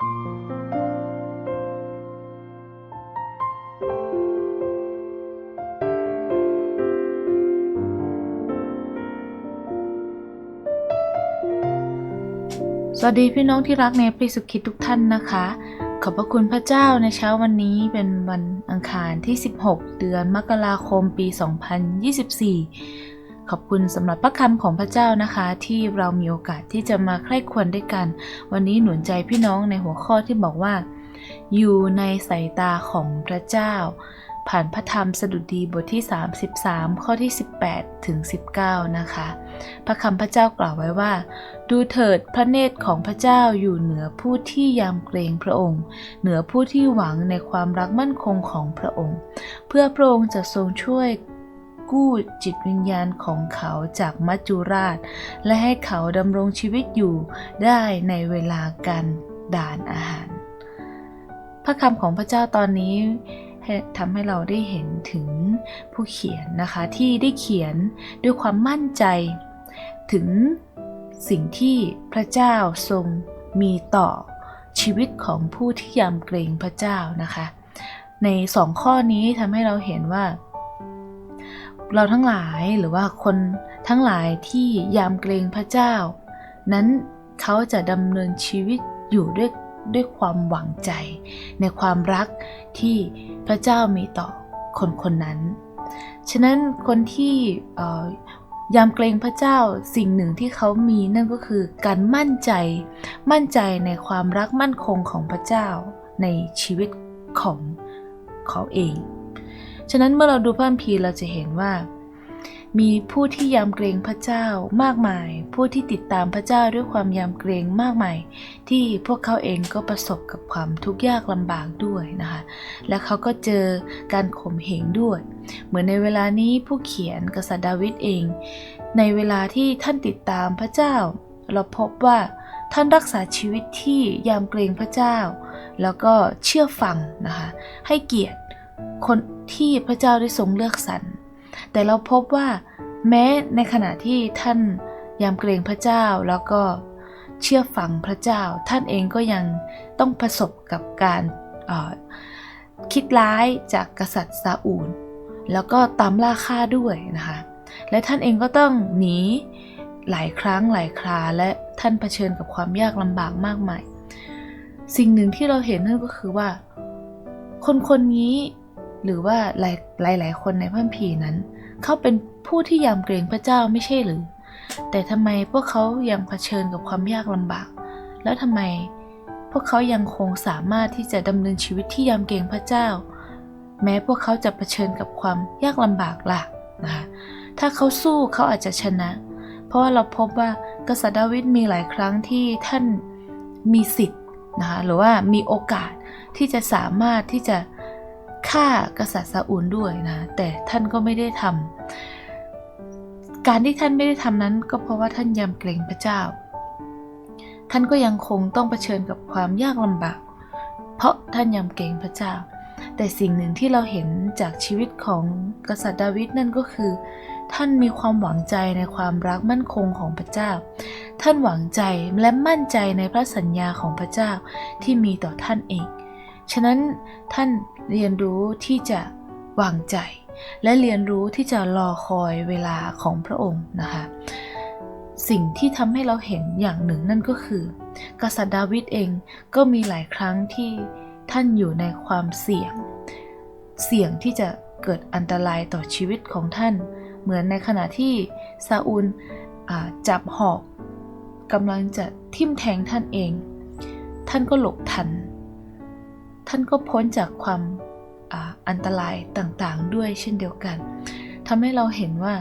สวัสดีพี่น้องที่รักในพระสุคริสต์ทุกท่านนะคะ ขอบพระคุณพระเจ้าในเช้าวันนี้เป็นวันอังคารที่ 16 เดือนมกราคมปี 2024 ขอบคุณสำหรับพระคำของพระเจ้านะคะ ที่เรามีโอกาสที่จะมาใคร่ควรด้วยกัน วันนี้หนุนใจพี่น้องในหัวข้อที่บอกว่า อยู่ในสายตาของพระเจ้า ผ่านพระธรรมสดุดีบทที่ 33 ข้อที่ 18 ถึง 19 นะคะ พระคำพระเจ้ากล่าวไว้ว่า ดูเถิดพระเนตรของพระเจ้าอยู่เหนือผู้ที่ยำเกรงพระองค์ เหนือผู้ที่หวังในความรักมั่นคงของพระองค์ เพื่อพระองค์จะทรงช่วย กู้จิตวิญญาณของเขาจากมัจจุราช และให้เขาดำรงชีวิตอยู่ได้ในเวลาการด่านอาหาร พระคำของพระเจ้าตอนนี้ทำให้เราได้เห็นถึงผู้เขียนนะคะที่ได้เขียนด้วยความมั่นใจ ถึงสิ่งที่พระเจ้าทรงมีต่อชีวิตของผู้ที่ยำเกรงพระเจ้านะคะ ในสองข้อนี้ทำให้เราเห็นว่า เราทั้งหลายหรือว่าคนทั้งหลายที่ยำเกรงพระเจ้า นั้นเขาจะดำเนินชีวิตอยู่ด้วยด้วยความหวังใจ ในความรักที่พระเจ้ามีต่อคนคนนั้น ฉะนั้นคนที่เอ่อยำเกรงพระเจ้าสิ่งหนึ่งที่เขามีนั่นก็คือการมั่นใจ มั่นใจในความรักมั่นคงของพระเจ้าในชีวิตของเขาเอง ฉะนั้นเมื่อเราดูพระคัมภีร์เราจะเห็นว่า มีผู้ที่ยำเกรงพระเจ้ามากมาย ผู้ที่ติดตามพระเจ้าด้วยความยำเกรงมากมาย ที่พวกเขาเองก็ประสบกับความทุกข์ยากลำบากด้วยนะคะ และเขาก็เจอการข่มเหงด้วย เหมือนในเวลานี้ผู้เขียนกษัตริย์ดาวิดเอง ในเวลาที่ท่านติดตามพระเจ้า เราพบว่าท่านรักษาชีวิตที่ยำเกรงพระเจ้า แล้วก็เชื่อฟังนะคะให้เกียรติคน ที่พระเจ้าได้ทรงเลือกสรร แต่เราพบว่าแม้ในขณะที่ท่านยำเกรงพระเจ้าแล้วก็เชื่อฟังพระเจ้า ท่านเองก็ยังต้องประสบกับการคิดร้ายจากกษัตริย์ซาอูล แล้วก็ตามล่าฆ่าด้วยนะคะ และท่านเองก็ต้องหนีหลายครั้งหลายคราและท่านเผชิญกับความยากลำบากมากมาย สิ่งหนึ่งที่เราเห็นนั่นก็คือว่า คนคนนี้ หรือว่าหลายหลายๆคนในพระคัมภีนั้น เขาเป็นผู้ที่ยำเกรงพระเจ้าไม่ใช่หรือ แต่ทำไมพวกเขายังเผชิญกับความยากลำบาก แล้วทำไมพวกเขายังคงสามารถที่จะดำเนินชีวิตที่ยำเกรงพระเจ้า แม้พวกเขาจะเผชิญกับความยากลำบากล่ะนะคะถ้าเขาสู้เขาอาจจะชนะ เพราะว่าเราพบว่ากษัตริย์ดาวิดมีหลายครั้งที่ท่านมีสิทธิ์นะคะหรือว่ามีโอกาสที่จะสามารถที่จะ ฆ่ากษัตริย์ซาอูลด้วยนะ แต่ท่านก็ไม่ได้ทำการที่ท่านไม่ได้ทำนั้น ก็เพราะว่าท่านยำเกรงพระเจ้า ท่านก็ยังคงต้องเผชิญกับความยากลำบาก เพราะท่านยำเกรงพระเจ้า แต่สิ่งหนึ่งที่เราเห็นจากชีวิตของกษัตริย์ดาวิดนั่นก็คือ ท่านมีความหวังใจในความรักมั่นคงของพระเจ้า ท่านหวังใจและมั่นใจในพระสัญญาของพระเจ้าที่มีต่อท่านเอง ฉะนั้นท่านเรียนรู้ที่จะวางใจ และเรียนรู้ที่จะรอคอยเวลาของพระองค์นะคะ สิ่งที่ทำให้เราเห็นอย่างหนึ่งนั่นก็คือ กษัตริย์ดาวิดเองก็มีหลายครั้งที่ท่านอยู่ในความเสี่ยง เสี่ยงที่จะเกิดอันตรายต่อชีวิตของท่าน เหมือนในขณะที่ซาอูลจับหอกกำลังจะทิ่มแทงท่านเอง ท่านก็หลบทัน ท่านก็พ้นจากความอาอันตรายต่างๆ ด้วยเช่นเดียวกันทำให้เราเห็นว่า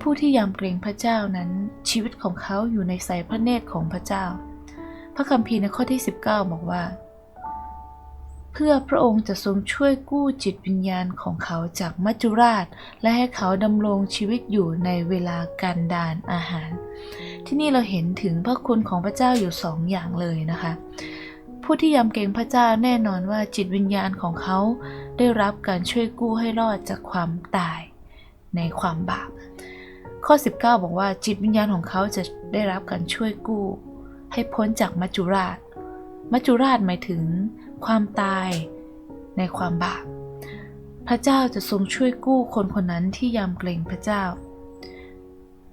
ผู้ที่ยำเกรงพระเจ้านั้นชีวิตของเขาอยู่ในสายพระเนตรของพระเจ้า พระคัมภีร์ในข้อที่ 19 บอกว่า เพื่อพระองค์จะทรงช่วยกู้จิตวิญญาณของเขาจากมัจจุราช และให้เขาดำรงชีวิตอยู่ในเวลาการดานอาหาร ที่นี่เราเห็นถึงพระคุณของพระเจ้าอยู่สองอย่างเลยนะคะ ผู้ที่ยำเกรงพระเจ้าแน่นอนว่าจิตวิญญาณของเขาได้รับการช่วยกู้ให้รอดจากความตายในความบาป ข้อ 19 บอกว่าจิตวิญญาณของเขาจะได้รับการช่วยกู้ ให้พ้นจากมัจจุราช มัจจุราชหมายถึงความตายในความบาป พระเจ้าจะทรงช่วยกู้คนคนนั้นที่ยำเกรงพระเจ้า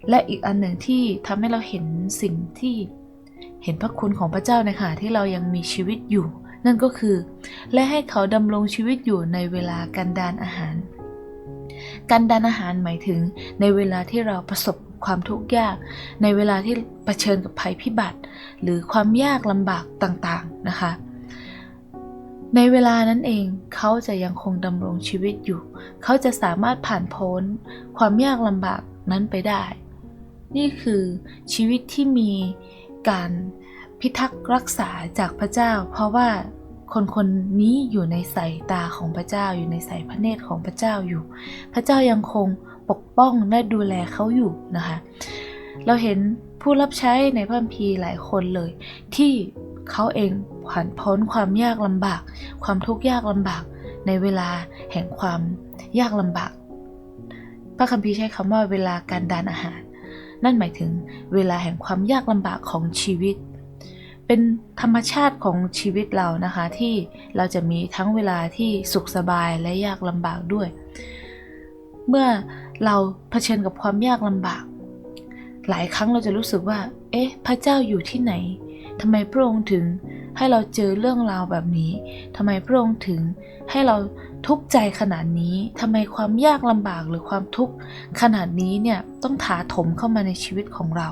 และอีกอันหนึ่งที่ทำให้เราเห็นสิ่งที่ เห็นพระคุณของพระเจ้าในขณะที่เรายังมีชีวิตอยู่ นั่นก็คือ และให้เขาดำรงชีวิตอยู่ในเวลากันดานอาหาร การดานอาหารหมายถึงในเวลาที่เราประสบความทุกข์ยาก ในเวลาที่เผชิญกับภัยพิบัติ หรือความยากลำบากต่างๆนะคะ ในเวลานั้นเองเขาจะยังคงดำรงชีวิตอยู่ เขาจะสามารถผ่านพ้น ความยากลำบากนั้นไปได้ นี่คือชีวิตที่มี การพิทักษ์รักษาจากพระเจ้า เพราะว่าคนคนนี้อยู่ในสายตาของพระเจ้า อยู่ในสายพระเนตรของพระเจ้าอยู่ พระเจ้ายังคงปกป้องและดูแลเขาอยู่นะคะ เราเห็นผู้รับใช้ในพระคัมภีร์หลายคนเลย ที่เขาเองผ่านพ้นความยากลำบาก ความทุกข์ยากลำบากในเวลาแห่งความยากลำบาก พระคัมภีร์ใช้คำว่าเวลาการดานอาหาร นั่นหมายถึงเวลาแห่งความยากลำบากของชีวิต เป็นธรรมชาติของชีวิตเรานะคะที่เราจะมีทั้งเวลาที่สุขสบายและยากลำบากด้วย เมื่อเราเผชิญกับความยากลำบาก หลายครั้งเราจะรู้สึกว่า เอ๊ะ พระเจ้าอยู่ที่ไหนทำไมพระองค์ถึง ให้เราเจอเรื่องราวแบบนี้ทำไมพระองค์ถึงให้เราทุกข์ใจขนาดนี้ทำไมความยากลำบากหรือความทุกข์ขนาดนี้เนี่ยต้องถาถมเข้ามาในชีวิตของเรา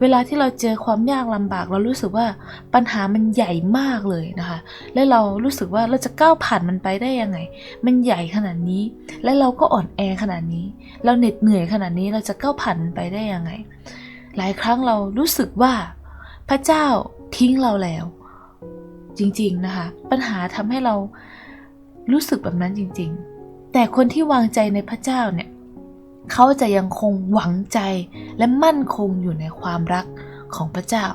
เวลาที่เราเจอความยากลำบาก เรารู้สึกว่าปัญหามันใหญ่มากเลยนะคะ และเรารู้สึกว่าเราจะก้าวผ่านมันไปได้ยังไง มันใหญ่ขนาดนี้ และเราก็อ่อนแอขนาดนี้ เราเหน็ดเหนื่อยขนาดนี้เราจะก้าวผ่านมันไปได้ยังไง หลายครั้งเรารู้สึกว่าพระเจ้าทิ้งเราแล้ว จริง ๆ นะคะ ปัญหาทำให้เรารู้สึกแบบนั้นจริง ๆ แต่คนที่วางใจในพระเจ้าเนี่ยเขาจะยังคงหวังใจและมั่นคงอยู่ในความรักของพระเจ้า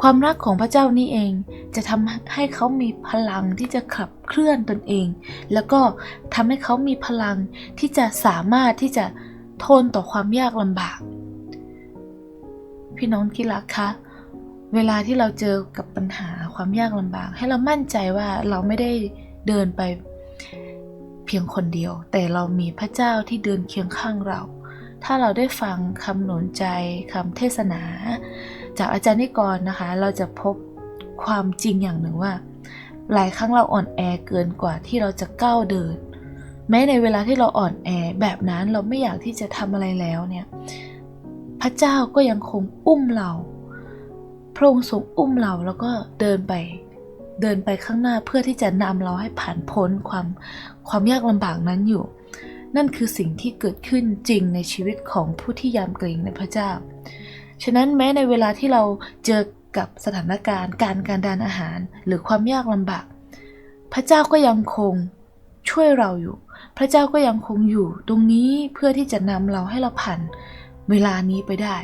ความรักของพระเจ้านี่เองจะทำให้เขามีพลังที่จะขับเคลื่อนตนเอง แล้วก็ทำให้เขามีพลังที่จะสามารถที่จะทนต่อความยากลำบาก พี่น้องที่รักคะ เวลาที่เราเจอกับปัญหา ความยากลำบาก ให้เรามั่นใจว่าเราไม่ได้เดินไปเพียงคนเดียว แต่เรามีพระเจ้าที่เดินเคียงข้างเรา ถ้าเราได้ฟังคำหนุนใจคำเทศนา จากอาจารย์นิกรนะคะ เราจะพบความจริงอย่างหนึ่งว่า หลายครั้งเราอ่อนแอเกินกว่าที่เราจะก้าวเดิน แม้ในเวลาที่เราอ่อนแอแบบนั้นเราไม่อยากที่จะทำอะไรแล้วเนี่ย พระเจ้าก็ยังคงอุ้มเรา ระองค์ทรงอุ้มเราแล้วก็เดินไป เดินไปข้างหน้าเพื่อที่จะนำเราให้ผ่านพ้นความความยากลำบากนั้นอยู่ นั่นคือสิ่งที่เกิดขึ้นจริงในชีวิตของผู้ที่ยำเกรงในพระเจ้า ฉะนั้นแม้ในเวลาที่เราเจอกับสถานการณ์การการดานอาหารหรือความยากลำบาก พระเจ้าก็ยังคงช่วยเราอยู่ พระเจ้าก็ยังคงอยู่ตรงนี้เพื่อที่จะนำเราให้เราผ่านเวลานี้ไปได้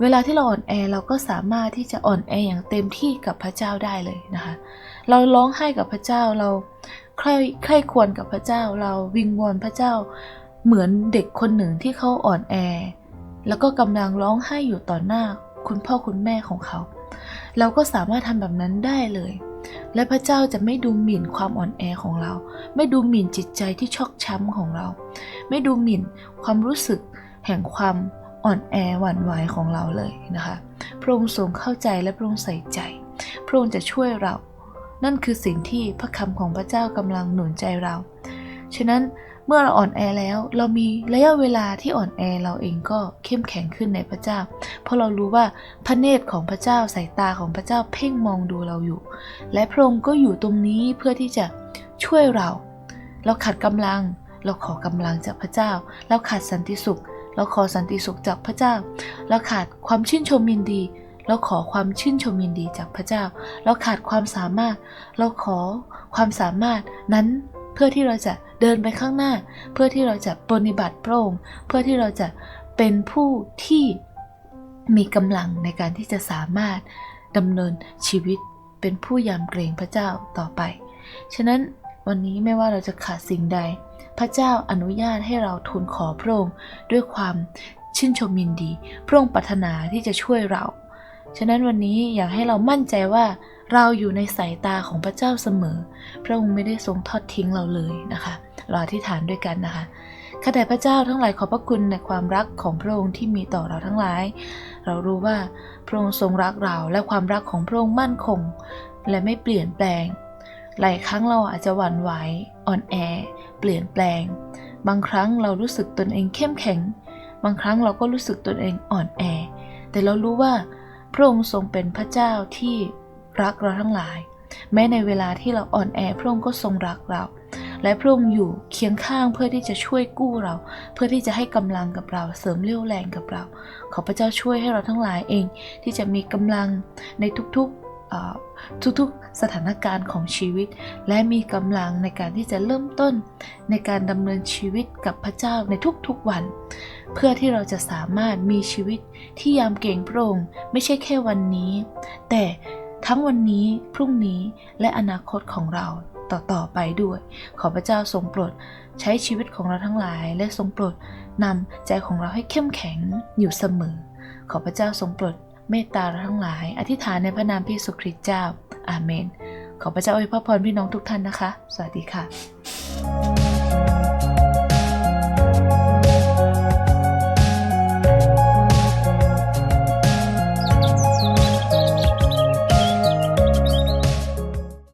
เวลาที่เราอ่อนแอเราก็สามารถที่จะอ่อนแออย่างเต็มที่กับพระเจ้าได้เลยนะคะ เราร้องไห้กับพระเจ้าเราใคร่ใคร่ควรกับพระเจ้า เราวิงวอนพระเจ้า เหมือนเด็กคนหนึ่งที่เขาอ่อนแอ แล้วก็กำลังร้องไห้อยู่ต่อหน้า คุณพ่อคุณแม่ของเขา เราก็สามารถทำแบบนั้นได้เลย และพระเจ้าจะไม่ดูหมิ่นความอ่อนแอของเรา ไม่ดูหมิ่นจิตใจที่ชอกช้ำของเรา ไม่ดูหมิ่นความรู้สึกแห่งความ อ่อนแอหวั่นไหวของเราเลยนะคะพระองค์ทรงเข้าใจและพระองค์ใส่ใจ พระองค์จะช่วยเรา นั่นคือสิ่งที่พระคำของพระเจ้ากำลังหนุนใจเรา ฉะนั้นเมื่อเราอ่อนแอแล้ว เรามีระยะเวลาที่อ่อนแอเราเองก็เข้มแข็งขึ้นในพระเจ้า เพราะเรารู้ว่าพระเนตรของพระเจ้าสายตาของพระเจ้าเพ่งมองดูเราอยู่ และพระองค์ก็อยู่ตรงนี้เพื่อที่จะช่วยเรา เราขาดกำลัง เราขอกำลังจากพระเจ้า เราขาดสันติสุข เราขอสันติสุขจากพระเจ้า เราขาดความชื่นชมยินดี เราขอความชื่นชมยินดีจากพระเจ้า เราขาดความสามารถ เราขอความสามารถนั้นเพื่อที่เราจะเดินไปข้างหน้า เพื่อที่เราจะปฏิบัติพระองค์ เพื่อที่เราจะเป็นผู้ที่มีกำลังในการที่จะสามารถดำเนินชีวิตเป็นผู้ยำเกรงพระเจ้าต่อไป ฉะนั้น วันนี้ไม่ว่าเราจะขาดสิ่งใด พระเจ้าอนุญาตให้เราทูลขอพระองค์ด้วยความชื่นชมยินดี พระองค์ปรารถนาที่จะช่วยเรา ฉะนั้นวันนี้อยากให้เรามั่นใจว่าเราอยู่ในสายตาของพระเจ้าเสมอ พระองค์ไม่ได้ทรงทอดทิ้งเราเลยนะคะ เราอธิษฐานด้วยกันนะคะข้าแต่พระเจ้าทั้งหลายขอบพระคุณในความรักของพระองค์ที่มีต่อเราทั้งหลาย เรารู้ว่าพระองค์ทรงรักเราและความรักของพระองค์มั่นคง และไม่เปลี่ยนแปลง หลายครั้งเราอาจจะหวั่นไหวอ่อนแอ เปลี่ยนแปลง บางครั้งเรารู้สึกตนเองเข้มแข็ง บางครั้งเราก็รู้สึกตนเองอ่อนแอ แต่เรารู้ว่า พระองค์ทรงเป็นพระเจ้าที่รักเราทั้งหลาย แม้ในเวลาที่เราอ่อนแอพระองค์ก็ทรงรักเรา และพระองค์อยู่เคียงข้างเพื่อที่จะช่วยกู้เรา เพื่อที่จะให้กำลังกับเราเสริมเรี่ยวแรงกับเรา ขอพระเจ้าช่วยให้เราทั้งหลายเอง ที่จะมีกำลังในทุกๆ ทุกๆสถานการณ์ของชีวิต และมีกำลังในการที่จะเริ่มต้นในการดำเนินชีวิตกับพระเจ้าในทุกๆวัน เพื่อที่เราจะสามารถมีชีวิตที่ยามเกรงพระองค์ไม่ใช่แค่วันนี้ แต่ทั้งวันนี้พรุ่งนี้และอนาคตของเราต่อๆไปด้วย ขอพระเจ้าทรงโปรดใช้ชีวิตของเราทั้งหลาย และทรงโปรดนำใจของเราให้เข้มแข็งอยู่เสมอ ขอพระเจ้าทรงโปรด เมตตาเราทั้งหลาย อธิษฐานในพระนามพระเยซูคริสต์เจ้า อาเมน ขอพระเจ้าอวยพรพี่น้องทุกท่านนะคะ สวัสดีค่ะ